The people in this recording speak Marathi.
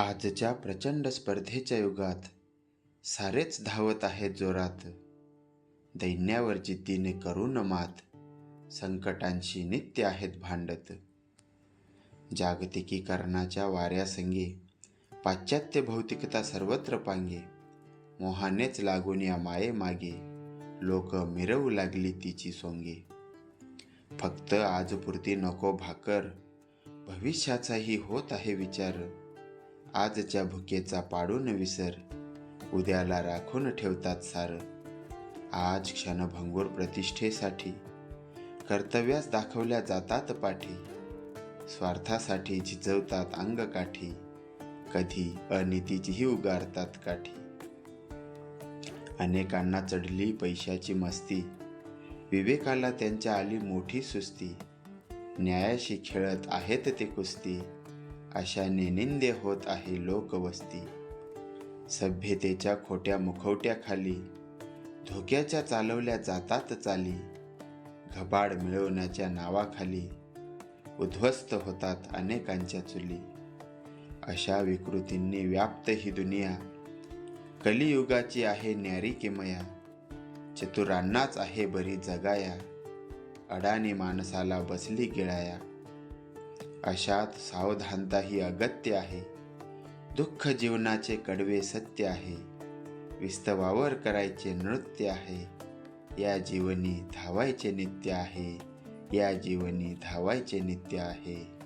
आजच्या प्रचंड स्पर्धेच्या युगात सारेच धावत आहेत जोरात. दैन्यावर जिद्दीने करून मात संकटांशी नित्य आहेत भांडत. जागतिकीकरणाच्या वाऱ्यासंगे पाश्चात्य भौतिकता सर्वत्र पांगे मोहानेच लागून या माये मागे लोक मिरवू लागली तिची सोंगे. फक्त आजपुरती नको भाकर भविष्याचाही होत आहे विचार. आजच्या भुकेचा पाडून विसर. उद्याला राखून ठेवतात सार. आज क्षणभंगूर प्रतिष्ठेसाठी. कर्तव्यास दाखवल्या जातात पाठी. स्वार्थासाठी झिजवतात अंगकाठी. कधी अनितीचीही उगारतात काठी. अनेकांना चढली पैशाची मस्ती. विवेकाला त्यांच्या आली मोठी सुस्ती. न्यायाशी खेळत आहेत ते कुस्ती. अशा निनिंदे होत आहे लोकवस्ती. सभ्यतेच्या खोट्या मुखवट्याखाली धोक्याच्या चालवल्या जातात चाली. घबाड मिळवण्याच्या नावाखाली उद्ध्वस्त होतात अनेकांच्या चुली. अशा विकृतींनी व्याप्त ही दुनिया. कलियुगाची आहे न्यारी किमया चतुरांनाच आहे बरी जगाया. अडाणी माणसाला बसली गिळाया. अशात सावधानता ही अगत्य आहे. दुःख जीवनाचे कडवे सत्य आहे. विस्तवावर करायचे नृत्य आहे. या जीवनी धावायचे नित्य आहे. या जीवनी धावायचे नित्य आहे.